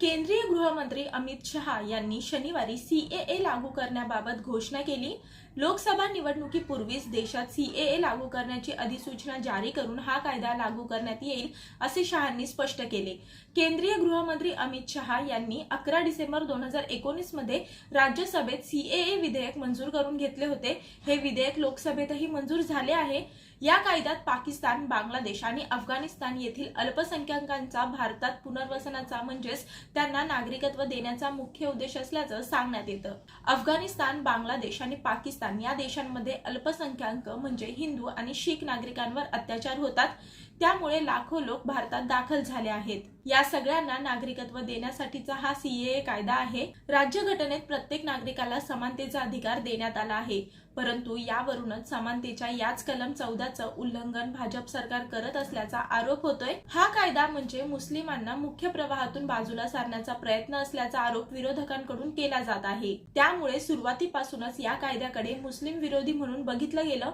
केंद्रीय गृहमंत्री अमित शहा यांनी शनिवारी सीएए लागू करण्याबाबत घोषणा केली. लोकसभा निवडणुकीपूर्वीच देशात सीएए लागू करण्याची अधिसूचना जारी करून हा कायदा लागू करण्यात येईल असे शहांनी स्पष्ट केले. केंद्रीय गृहमंत्री अमित शहा यांनी अकरा डिसेंबर दोन हजार एकोणीसमध्ये राज्यसभेत सीएए विधेयक मंजूर करून घेतले होते. हे विधेयक लोकसभेतही मंजूर झाले आहे. या कायद्यात पाकिस्तान बांगलादेश आणि अफगाणिस्तान येथील अल्पसंख्याकांचा भारतात पुनर्वसनाचा म्हणजेच त्यांना नागरिकत्व देण्याचा मुख्य उद्देश असल्याचं सांगण्यात येतं. अफगाणिस्तान बांगलादेश आणि पाकिस्तान या देशांमध्ये अल्पसंख्याक म्हणजे हिंदू आणि शीख नागरिकांवर अत्याचार होतात. त्यामुळे लाखो लोक भारतात दाखल झाले आहेत. या सगळ्यांना नागरिकत्व देण्यासाठीचा हा सीएए कायदा आहे. राज्यघटनेत प्रत्येक नागरिकाला समानतेचा अधिकार देण्यात आला आहे. परंतु यावरूनच समानतेच्या याच कलम चौदाचं उल्लंघन भाजप सरकार करत असल्याचा आरोप होतोय. हा कायदा म्हणजे मुस्लिमांना मुख्य प्रवाहातून बाजूला सारण्याचा प्रयत्न असल्याचा आरोप विरोधकांकडून केला जात आहे. त्यामुळे सुरुवातीपासूनच या कायद्याकडे मुस्लिम विरोधी म्हणून बघितलं गेलं.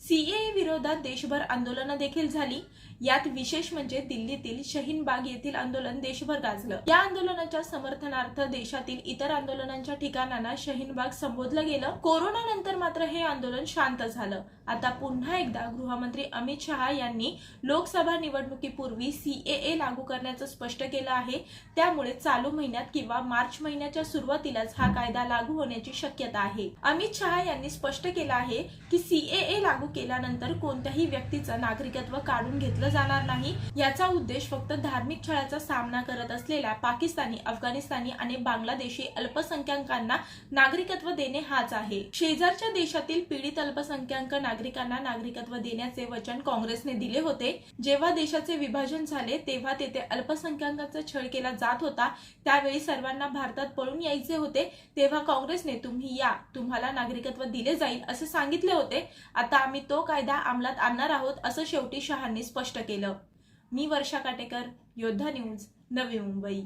सीएए विरोधात देशभर आंदोलनं देखील झाली. यात विशेष म्हणजे दिल्लीतील शहीन बाग येथील आंदोलन देशभर गाजलं. या आंदोलनाच्या समर्थनार्थ देशातील इतर आंदोलनांच्या ठिकाणांना शहीन बाग संबोधलं गेलं. कोरोना नंतर मात्र हे आंदोलन शांत झालं. आता पुन्हा एकदा गृहमंत्री अमित शहा यांनी लोकसभा निवडणुकीपूर्वी सीएए लागू करण्याचं स्पष्ट केलं आहे. त्यामुळे चालू महिन्यात किंवा मार्च महिन्याच्या सुरुवातीलाच हा कायदा लागू होण्याची शक्यता आहे. अमित शहा यांनी स्पष्ट केलं आहे की सीएए लागू केल्यानंतर कोणत्याही व्यक्तीचं नागरिकत्व काढून घेतलं जाणार नाही. याचा उद्देश फक्त धार्मिक छळाचा सामना करत असलेल्या पाकिस्तानी अफगाणिस्तानी आणि बांगलादेशी अल्पसंख्याकांना नागरिकत्व देणे हाच आहे. शेजारच्या देशातील पीडित अल्पसंख्याक नागरिकांना नागरिकत्व देण्याचे वचन काँग्रेसने दिले होते. जेव्हा देशाचे विभाजन झाले तेव्हा तेथे अल्पसंख्याकांचा छळ केला जात होता. त्यावेळी सर्वांना भारतात पळून यायचे होते. तेव्हा काँग्रेसने तुम्ही या तुम्हाला नागरिकत्व दिले जाईल असे सांगितले होते. आता आम्ही तो कायदा अंमलात आणणार आहोत असं शेवटी शहांनी स्पष्ट केलं. मी वर्षा काटेकर योद्धा न्यूज नवी मुंबई.